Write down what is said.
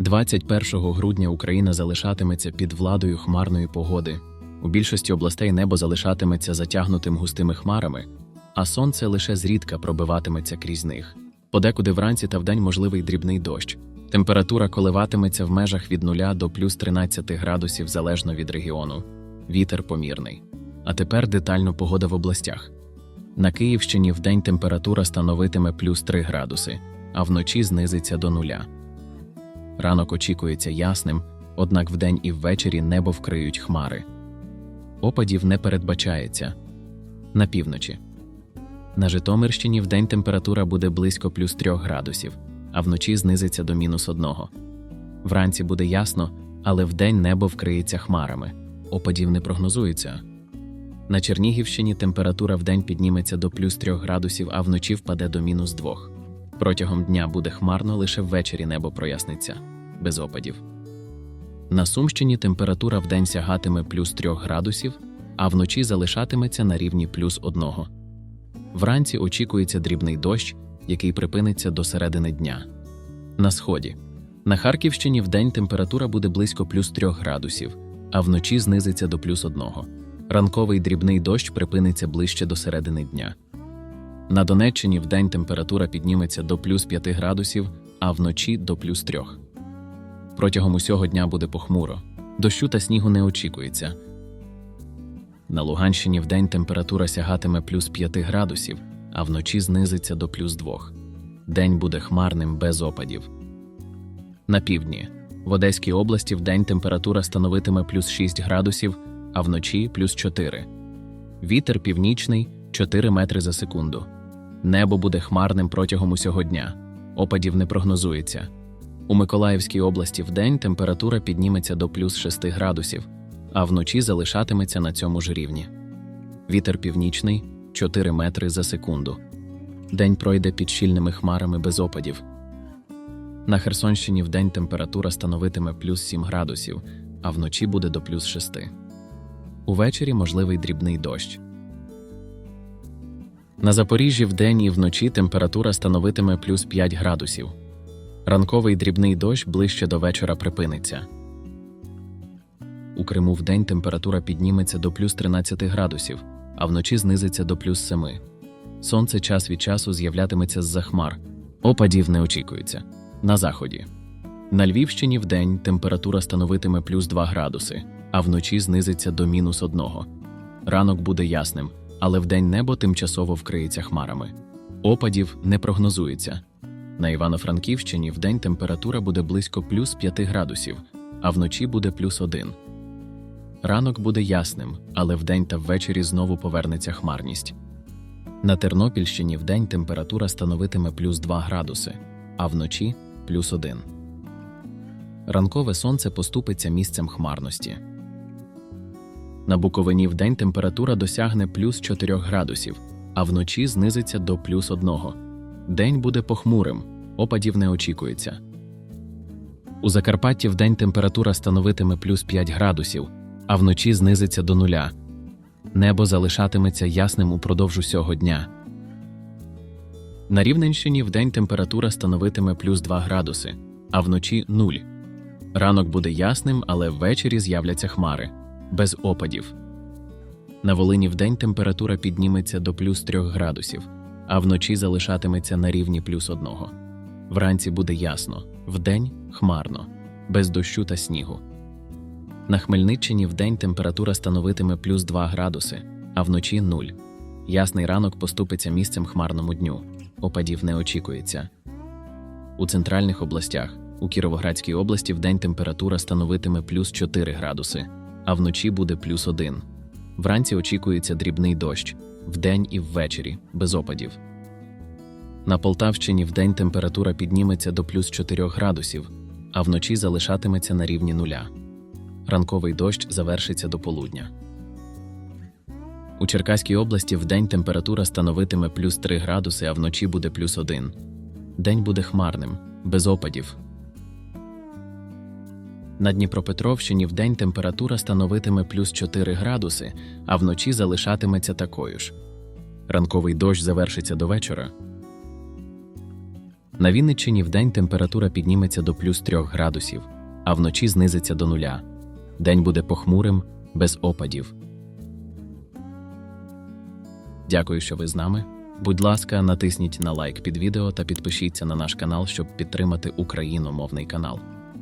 21 грудня Україна залишатиметься під владою хмарної погоди. У більшості областей небо залишатиметься затягнутим густими хмарами, а сонце лише зрідка пробиватиметься крізь них. Подекуди вранці та вдень можливий дрібний дощ. Температура коливатиметься в межах від 0 до плюс 13 градусів залежно від регіону. Вітер помірний. А тепер детально погода в областях. На Київщині вдень температура становитиме плюс 3 градуси, а вночі знизиться до нуля. Ранок очікується ясним, однак вдень і ввечері небо вкриють хмари. Опадів не передбачається. На півночі. На Житомирщині вдень температура буде близько плюс 3 градусів, а вночі знизиться до мінус 1. Вранці буде ясно, але вдень небо вкриється хмарами. Опадів не прогнозується. На Чернігівщині температура вдень підніметься до плюс 3 градусів, а вночі впаде до мінус 2. Протягом дня буде хмарно, лише ввечері небо проясниться, без опадів. На Сумщині температура вдень сягатиме плюс 3 градусів, а вночі залишатиметься на рівні плюс 1. Вранці очікується дрібний дощ, який припиниться до середини дня. На сході. На Харківщині вдень температура буде близько плюс 3 градусів, а вночі знизиться до плюс 1. Ранковий дрібний дощ припиниться ближче до середини дня. На Донеччині вдень температура підніметься до плюс 5 градусів, а вночі до плюс 3. Протягом усього дня буде похмуро. Дощу та снігу не очікується. На Луганщині вдень температура сягатиме плюс 5 градусів, а вночі знизиться до плюс 2. День буде хмарним без опадів. На півдні. В Одеській області вдень температура становитиме плюс 6 градусів, а вночі плюс 4. Вітер північний 4 метри за секунду. Небо буде хмарним протягом усього дня. Опадів не прогнозується. У Миколаївській області вдень температура підніметься до плюс 6 градусів, а вночі залишатиметься на цьому ж рівні. Вітер північний 4 метри за секунду. День пройде під щільними хмарами без опадів. На Херсонщині вдень температура становитиме плюс 7 градусів, а вночі буде до плюс 6. Увечері можливий дрібний дощ. На Запоріжжі вдень і вночі температура становитиме плюс 5 градусів. Ранковий дрібний дощ ближче до вечора припиниться. У Криму вдень температура підніметься до плюс 13 градусів, а вночі знизиться до плюс 7. Сонце час від часу з'являтиметься з-за хмар. Опадів не очікується. На заході. На Львівщині вдень температура становитиме плюс 2 градуси, а вночі знизиться до мінус 1. Ранок буде ясним, але вдень небо тимчасово вкриється хмарами. Опадів не прогнозується. На Івано-Франківщині вдень температура буде близько плюс 5 градусів, а вночі буде плюс 1. Ранок буде ясним, але вдень та ввечері знову повернеться хмарність. На Тернопільщині вдень температура становитиме плюс 2 градуси, а вночі плюс 1. Ранкове сонце поступиться місцем хмарності. На Буковині вдень температура досягне плюс 4 градусів, а вночі знизиться до плюс 1. День буде похмурим, опадів не очікується. У Закарпатті вдень температура становитиме плюс 5 градусів, а вночі знизиться до нуля. Небо залишатиметься ясним упродовж усього дня. На Рівненщині вдень температура становитиме плюс 2 градуси, а вночі 0. Ранок буде ясним, але ввечері з'являться хмари без опадів. На Волині вдень температура підніметься до плюс 3 градусів, а вночі залишатиметься на рівні плюс 1. Вранці буде ясно, вдень хмарно, без дощу та снігу. На Хмельниччині вдень температура становитиме плюс 2 градуси, а вночі 0. Ясний ранок поступиться місцем хмарному дню. Опадів не очікується. У центральних областях, у Кіровоградській області вдень температура становитиме плюс 4 градуси, а вночі буде плюс 1. Вранці очікується дрібний дощ, вдень і ввечері, без опадів. На Полтавщині вдень температура підніметься до плюс 4 градусів, а вночі залишатиметься на рівні нуля. Ранковий дощ завершиться до полудня. У Черкаській області вдень температура становитиме плюс 3 градуси, а вночі буде плюс 1. День буде хмарним, без опадів. На Дніпропетровщині вдень температура становитиме плюс 4 градуси, а вночі залишатиметься такою ж. Ранковий дощ завершиться до вечора. На Вінниччині вдень температура підніметься до плюс 3 градусів, а вночі знизиться до нуля. День буде похмурим, без опадів. Дякую, що ви з нами. Будь ласка, натисніть на лайк під відео та підпишіться на наш канал, щоб підтримати україномовний канал.